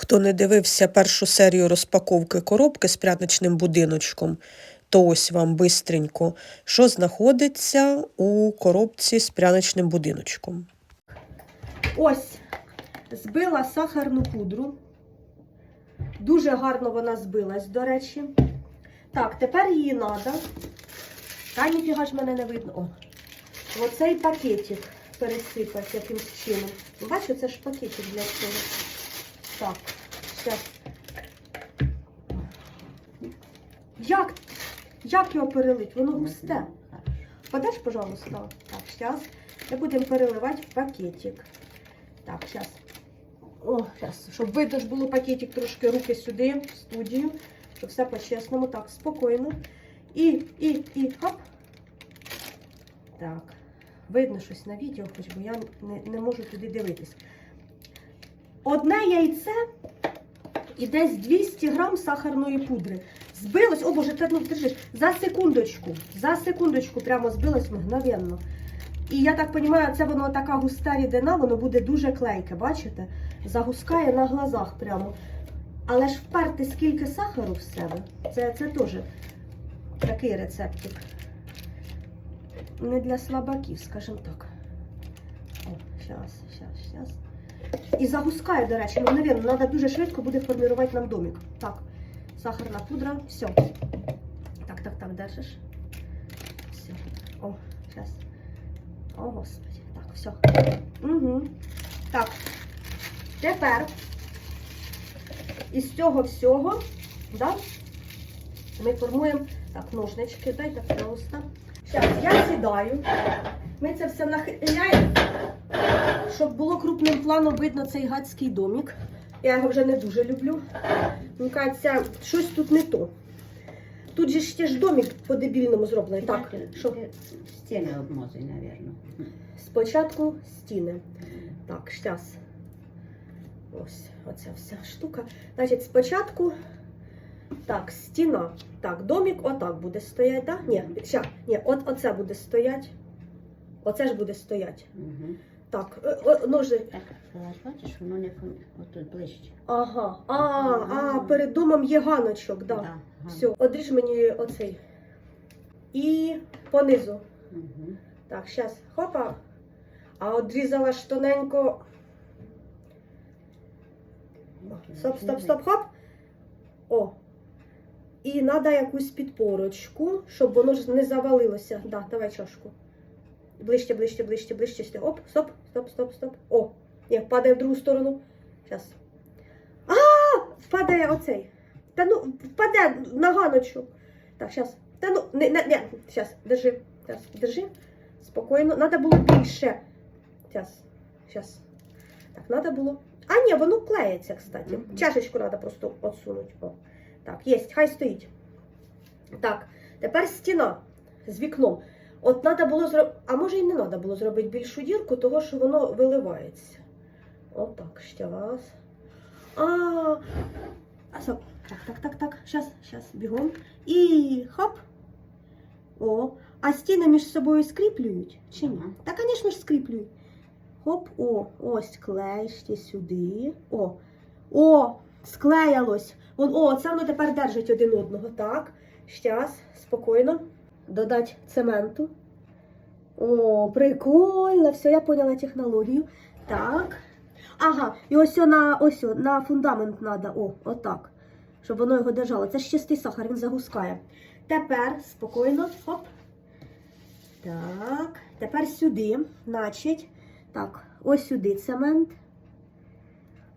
Хто не дивився першу серію розпаковки коробки з пряничним будиночком, то ось вам бистренько, що знаходиться у коробці з пряничним будиночком. Ось, збила сахарну пудру. Дуже гарно вона збилась, до речі. Так, тепер її треба. Та ніфіга ж мене не видно. О, оцей пакетик пересипати якимсь чином. Бачите, це ж пакетик для цього. Так, зараз. Як? Як його перелить? Воно густе. Подаш, пожалуйста. Так, зараз ми будемо переливати в пакетик. Так, зараз. О, зараз, щоб видно ж було пакетик трошки руки сюди, в студію, щоб все по-чесному. Так, спокійно. І, і, і, хоп. Так. Видно щось на відео, хоч бо я не, не можу туди дивитись. Одне яйце і десь 200 грам сахарної пудри. Збилось, о боже, та ну держи, за секундочку, за секундочку прямо збилось мгновенно. І я так розумію, це воно така густа рідина, воно буде дуже клейке, бачите? Загускає на глазах прямо. Але ж вперти скільки сахару в себе, це, це теж такий рецептик. Не для слабаків, скажімо так. О, щас, щас, щас. І загускає, до речі, ну, мгновенно, треба дуже швидко буде формувати нам домик. Так, сахарна пудра, все. Так, так, так, держиш. Все. О, зараз. О, Господи. Так, все. Угу. Так. Тепер із цього всього, да, ми формуємо так, ножнички, дайте просто. Зараз я сідаю. Ми це все нахиляємо, щоб було крупним планом видно цей гадський домик. Я його вже не дуже люблю. Мені кажеться, щось тут не то. Тут же ще ж домик по-дебільному зроблений. Так, що? Стіни обмазуй, напевно. Спочатку стіни. Так, зараз. Ось оця вся штука. Значить, спочатку. Так, стіна. Так, домик отак буде стояти, так? Ні, ща, ні, от оце буде стояти. Оце ж буде стояти. Угу. Так, е, о, ножи. Так, бачиш, воно не отут ближче. Ага. А, а, перед домом є ганочок, да. ага. Все, одріж мені оцей. І понизу. Угу. Так, зараз, хопа. А одрізала ж тоненько. Стоп, стоп, стоп, хоп. О. І треба якусь підпорочку, щоб воно ж не завалилося. Да, давай чашку. Ближче, ближче, ближче, ближче. сюди. Оп, стоп, стоп, стоп, стоп. О, ні, падає в другу сторону. Зараз. А, впадає оцей. Та ну, впаде на ганочку. Так, зараз. Та ну, не, не, не. Зараз, держи. Зараз, держи. Спокійно. Надо було більше. Зараз, зараз. Так, надо було. А, ні, воно клеїться, кстати. Мгм. Чашечку треба просто отсунути. О. Так, є, хай стоїть. Так, тепер стіна з вікном. От треба було зробити, а може і не треба було зробити більшу дірку, того що воно виливається. Отак, ще раз. А, а. Так, так, так, так. Щас, щас, бігом. І хоп. О, а стіни між собою скріплюють? Чи ні? Та, звісно ж, скріплюють. Хоп, о, ось клей ще сюди. О, о, склеялось. Вон, о, це воно тепер держить один одного. Так, щас, спокійно. Додать цементу. О, прикольно, все, я поняла технологію. Так. Ага, і ось на ось на фундамент треба. О, отак. Щоб воно його держало. Це ж чистий сахар, він загускає. Тепер спокійно. Хоп. Так. Тепер сюди. Значить. Так, ось сюди цемент.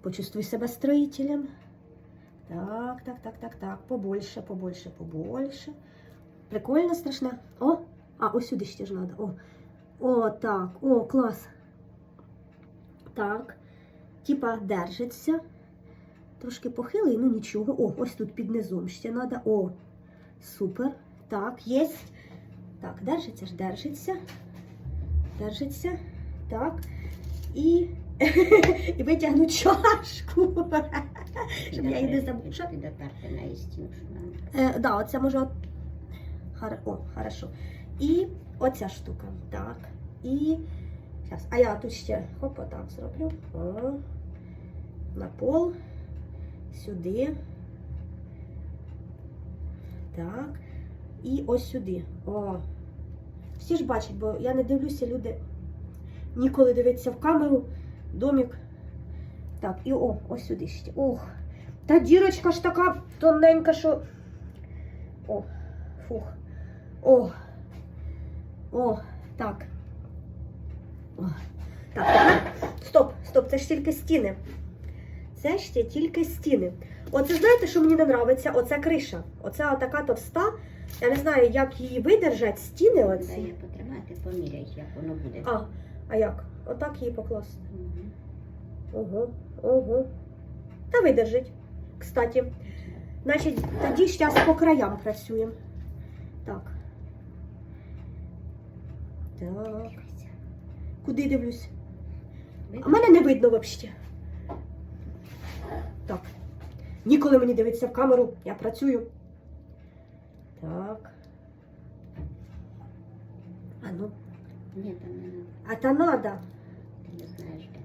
Почувствуй себе строїтелем. Так, так, так, так, так. Побольше, побольше, побольше. Прикольно, страшно. О, а ось сюди ще ж треба. О, о, так, о, клас. Так. Типа держиться. Трошки похилий, ну нічого. О, ось тут під низом ще треба. О, супер. Так, є. Так, держиться ж, держиться. Держиться. Так. І, і витягну чашку. Щоб я її не забула. Що? Підоперти на істину, нам. Е, оце може. О, хорошо. І оця штука. Так. І. Зараз. А я тут ще хоп, отак зроблю. О. На пол. Сюди. Так. І ось сюди. О. Всі ж бачать, бо я не дивлюся, люди ніколи дивиться в камеру, домик. Так, і о, ось сюди ще. Ох. Та дірочка ж така тоненька, що. О, фух. О. О, так. О. Так. Стоп, стоп, це ж тільки стіни. Це ще тільки стіни. Оце знаєте, що мені не подобається? Оця криша. Оця така товста. Я не знаю, як її видержать стіни оці. потримати, поміряй, як воно буде. А, а як? Отак її покласти. Мгм. Ого, ого. Та видержить. Кстати. Значить, тоді зараз по краям працюємо. Так. Так. Куди дивлюсь? А мене не видно взагалі. Так. Ніколи мені дивитися в камеру, я працюю. Так. А ну. Ні, там не надо. А та надо. Ти не знаєш де.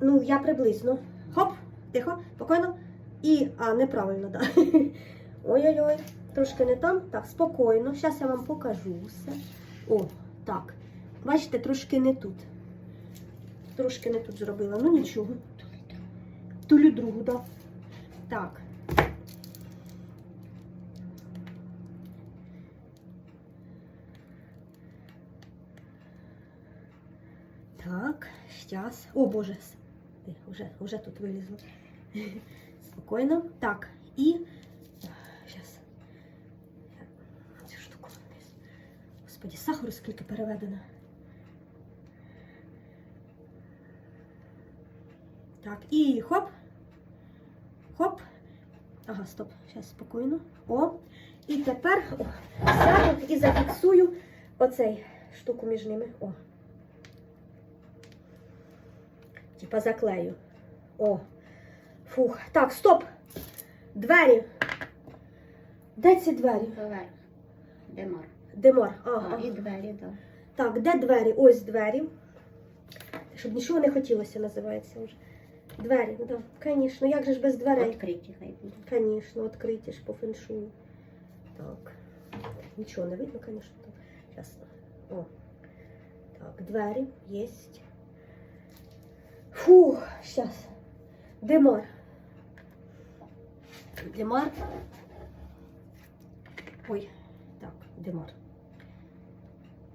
Ну, я приблизно. Хоп, тихо, спокійно. І, а, неправильно, так. Да. Ой-ой-ой, трошки не там. Так, спокійно. Зараз я вам покажу все. О, так. Бачите, трошки не тут. Трошки не тут зробила. Ну нічого. Тулю другу, так. Так. Так, сейчас. О, Боже, Ти, уже, уже тут вилізло. Спокійно. Так, і зараз. Цю штуку вниз. Господі, сахару скільки переведено. Так, і хоп. Хоп. Ага, стоп. Зараз спокійно. О. І тепер о, сяду і зафіксую оцей штуку між ними. О. Типа заклею. О. Фух. Так, стоп. Двері. Де ці двері? Поверх. Демар. А, Ага. і двері, так. Так, де двері? Ось двері. Щоб нічого не хотілося, називається вже. Двері, ну звісно, як же ж без дверей? Відкриті хай буде. Звісно, відкриті ж по феншую. Так. Нічого не видно, звісно. Так. Зараз. О. Так, двері є. Фух, зараз. Демар. Демар. Ой, так, демар.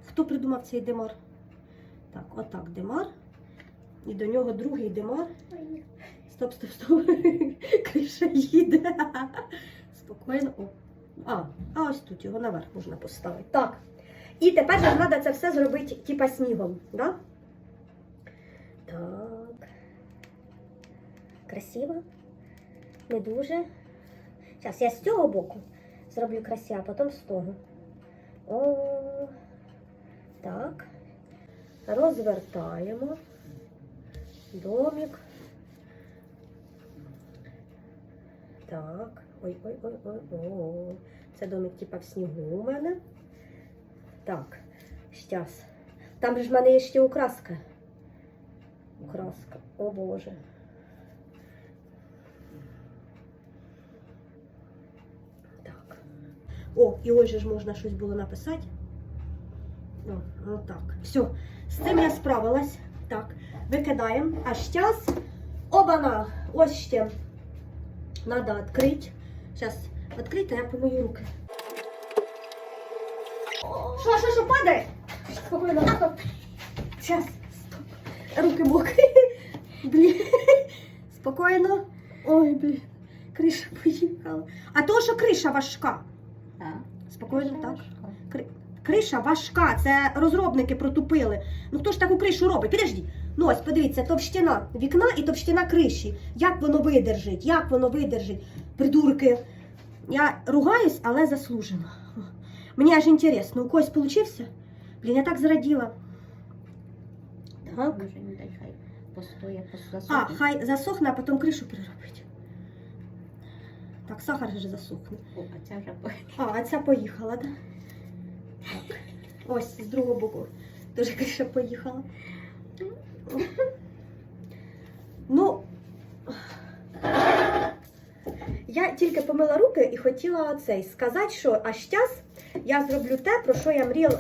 Хто придумав цей демар? Так, отак демар. І до нього другий демар. Стоп, стоп, стоп. Криша їде. Спокійно. О. А, а ось тут його наверх можна поставити. Так. І тепер же треба це все зробити типа снігом. Да? Так. Красиво. Не дуже. Зараз я з цього боку зроблю красиво, а потім з того. О, так. Розвертаємо. Домик. Так. Ой, ой, ой, ой, ой. Це домик типа в снігу у мене. Так. Щас. Там же ж в мене є ще украска. Украска. О Боже. Так. О, і ось же ж можна щось було написати. О, ну так. Все. З цим я справилась. Так. Викидаємо. А щас. Обана! Ось ще. Надо відкрити. Зараз відкрити, я помию руки. Що, що, що падає? Спокійно. Зараз, стоп. Руки мокрі. Блін. Спокійно. Ой, блін. Криша поїхала. А то, що криша важка. Так. Спокійно, так. Криша важка, це розробники протупили. Ну хто ж таку кришу робить? Підожди. Ну ось, подивіться, товщина вікна і товщина криші. Як воно видержить? Як воно видержить? Придурки. Я ругаюсь, але заслужено. Мені аж інтересно, у когось получився? Блін, я так зраділа. Так. Може, не дай хай постоє, А, хай засохне, а потім кришу переробить. Так, сахар же засохне. О, а ця вже по- А, а ця поїхала? Так. Ось з другого боку. Дуже криша поїхала. Ну. Я тільки помила руки і хотіла цей сказати, що аж час я зроблю те, про що я мріяла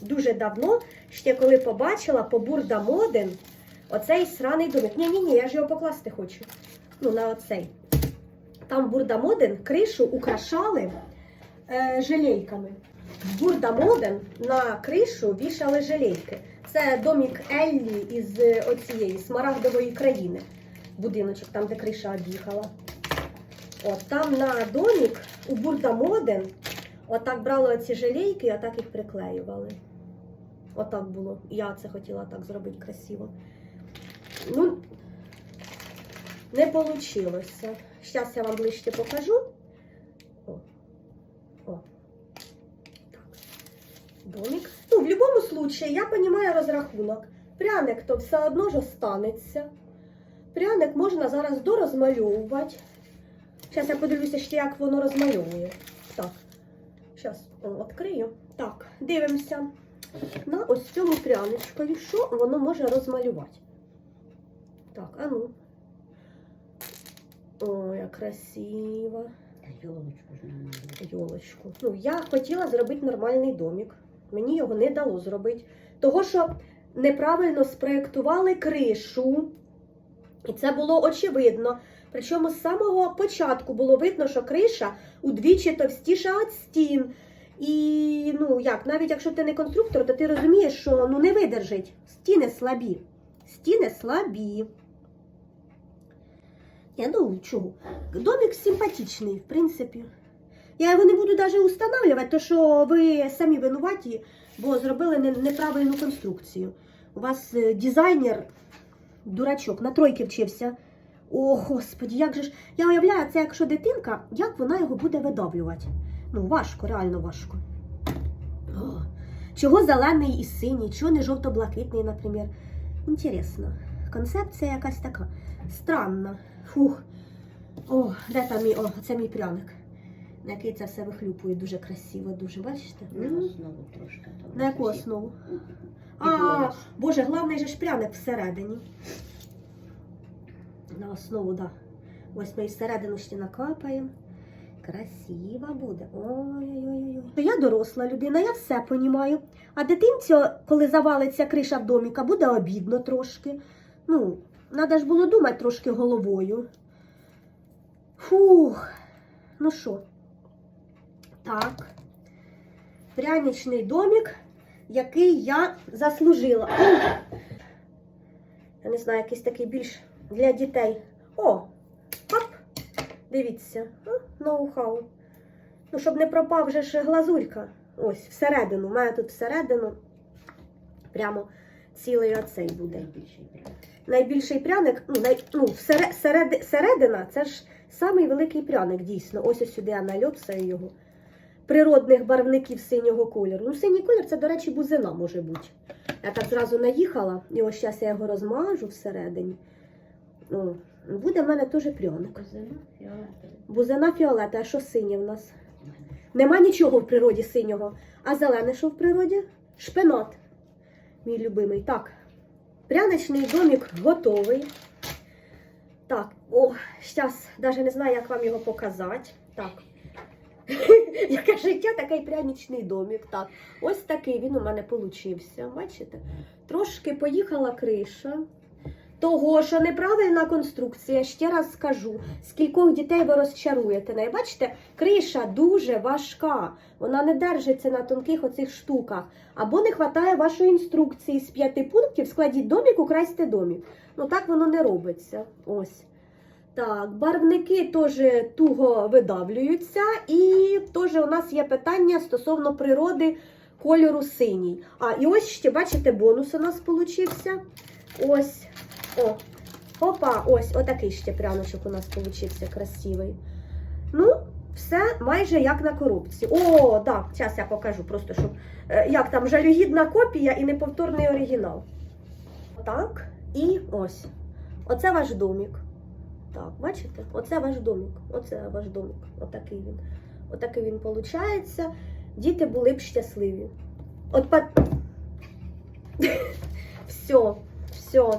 дуже давно, ще коли побачила по Бурда Моден оцей сраний домик. Ні, ні, ні, я ж його покласти хочу. Ну, на оцей. Там Бурда Моден кришу украшали е, желейками. Бурда Моден на кришу вішали желейки. Це домік Еллі із е, оцієї смарагдової країни. Будиночок, там, де криша об'їхала. От там на домік у Бурда Моден отак брали оці желейки і отак їх приклеювали. Отак було. Я це хотіла так зробити красиво. Ну, не вийшло. Зараз я вам ближче покажу. О. О. Так. Домик. Ну, в будь-якому випадку, я розумію розрахунок. Пряник то все одно ж останеться. Пряник можна зараз дорозмальовувати. Зараз я подивлюся ще, як воно розмальовує. Так. Зараз відкрию. Так, дивимося на ось цьому пряничкові, що воно може розмалювати. Так, а ну. Ой, як красиво. Йолочку ж намалювати. Йолочку. Ну, я хотіла зробити нормальний домик. Мені його не дало зробити. Того, що неправильно спроєктували кришу. І це було очевидно. Причому з самого початку було видно, що криша удвічі товстіша від стін. І ну як, навіть якщо ти не конструктор, то ти розумієш, що ну не видержить. Стіни слабі. Стіни слабі. Я ну чого? Домик симпатичний, в принципі. Я його не буду навіть устанавливати, то що ви самі винуваті, бо зробили неправильну конструкцію. У вас е, дизайнер, дурачок, на тройки вчився. О, господі, як же ж. Я уявляю, це якщо дитинка, як вона його буде видавлювати. Ну, важко, реально важко. О, чого зелений і синій, чого не жовто-блакитний, наприклад. Інтересно. Концепція якась така странна. Фух. О, де там мій, о, це мій пряник. Який це все вихлюпує дуже красиво, дуже, бачите? На основу трошки. то На яку основу? А, боже, головний же ж пряник всередині. На основу, так. Да. Ось ми і всередину ще накапаємо. Красиво буде. Ой-ой-ой. Я доросла людина, я все понімаю. А дитинці, коли завалиться криша в доміка, буде обідно трошки. Ну, треба ж було думати трошки головою. Фух. Ну що? Так. Пряничний домик який я заслужила. Я не знаю, якийсь такий більш для дітей. О! Оп! Дивіться, ноу-хау. Ну, щоб не пропав вже ж глазурька. Ось, всередину. У мене тут всередину прямо цілий оцей буде. Найбільший прям. Найбільший пряник, ну, най, ну всере- середи- середина це ж самий великий пряник, дійсно. Ось ось сюди я нальопсаю його. Природних барвників синього кольору. Ну, синій колір це, до речі, бузина може бути. Я так зразу наїхала, і ось зараз я його розмажу всередині. Ну, буде в мене теж пряник. Козина, фіолетовий. Бузина фіолета, а що синє в нас? Нема нічого в природі синього. А зелене що в природі? Шпинат. Мій любимий. Так. Пряничний домик готовий. Так, о, зараз навіть не знаю, як вам його показати. Так. Яке життя, такий пряничний домик. Так, ось такий він у мене получився. Бачите? Трошки поїхала криша. Того, що неправильна конструкція, ще раз скажу, скількох дітей ви розчаруєте. Не бачите, криша дуже важка, вона не держиться на тонких оцих штуках. Або не вистачає вашої інструкції з п'яти пунктів, складіть домік, украсьте домік. Ну так воно не робиться. Ось. Так, барвники теж туго видавлюються, і теж у нас є питання стосовно природи кольору синій. А, і ось ще, бачите, бонус у нас получився. Ось. О, опа, ось, отакий ще пряночок у нас получився красивий. Ну, все майже як на коробці. О, так, зараз я покажу, просто щоб е, як там жалюгідна копія і неповторний оригінал. Так, і ось. Оце ваш домик. Так, бачите? Оце ваш домик. Оце ваш домик. Отакий він. Отакий він виходить. Діти були б щасливі. От па... все, все.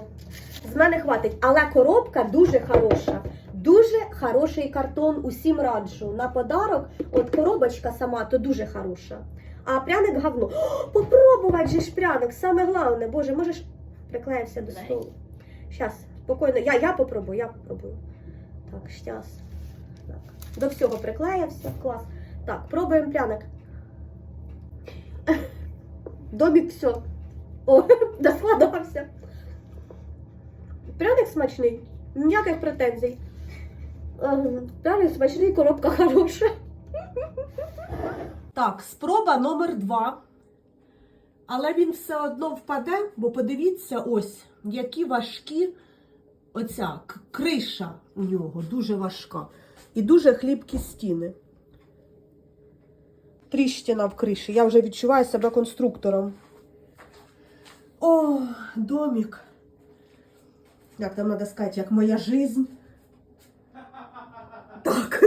З мене хватить. Але коробка дуже хороша. Дуже хороший картон, усім раджу. На подарок, от коробочка сама, то дуже хороша. А пряник говно. О, попробувати же ж пряник, саме головне. Боже, можеш приклеївся до столу. Щас, спокійно. Я, я попробую, я попробую. Так, щас. Так. До всього приклеївся, клас. Так, пробуємо пряник. Домік все. О, доскладався. Пряник смачний, ніяких претензій. Ем, Пряник смачний, коробка хороша. Так, спроба номер два. Але він все одно впаде, бо подивіться, ось, які важкі оця криша у нього, дуже важка. І дуже хлібкі стіни. Тріщина в криші. Я вже відчуваю себе конструктором. О, домик. Як там треба сказати, як моя жизнь. Так.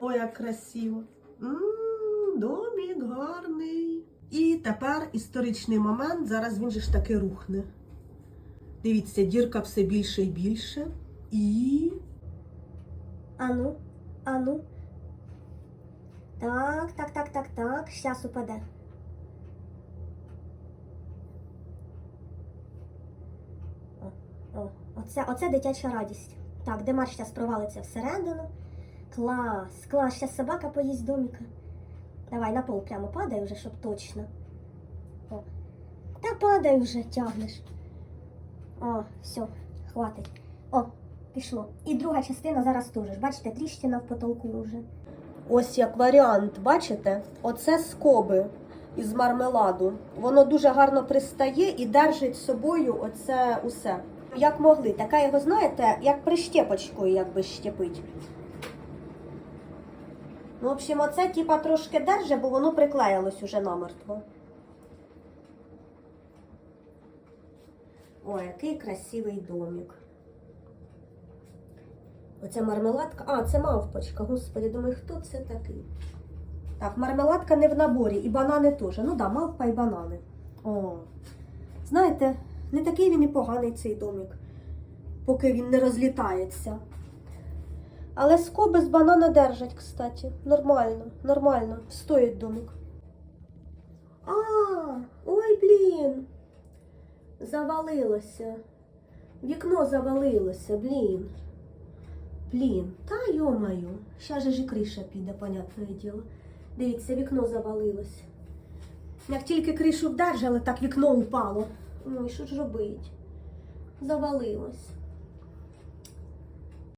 Ой, як красиво. М, Домік гарний. І тепер історичний момент. Зараз він же ж таки рухне. Дивіться, дірка все більше і більше. І. Ану, ану. Так, так, так, так, так. Щас упаде. О, о, оце, оце дитяча радість. Так, Демар щас провалиться всередину. Клас, клас, щас собака поїсть доміка. Давай на пол прямо падай вже, щоб точно. О. Та падай вже, тягнеш. О, все, хватить. О, пішло. І друга частина зараз теж. Бачите, тріщина в потолку вже. Ось як варіант, бачите? Оце скоби із мармеладу. Воно дуже гарно пристає і держить собою оце усе. Як могли. Така його, знаєте, як прищепочкою якби щепить. Ну, в общем, оце типа трошки держить, бо воно приклеїлось уже намертво. Ой, який красивий домик. Оця мармеладка. А, це мавпочка. Господи, думаю, хто це такий? Так, мармеладка не в наборі, і банани теж. Ну да, мавпа і банани. О. Знаєте, не такий він і поганий цей домик, поки він не розлітається. Але скоби з банана держать, кстати. Нормально, нормально. Стоїть домик. А, ой, блін. Завалилося. Вікно завалилося, блін. Блін, та йомаю, ще ж і криша піде, понятне діло. Дивіться, вікно завалилось. Як тільки кришу вдержали, так вікно упало. Ой, що ж робить? Завалилось.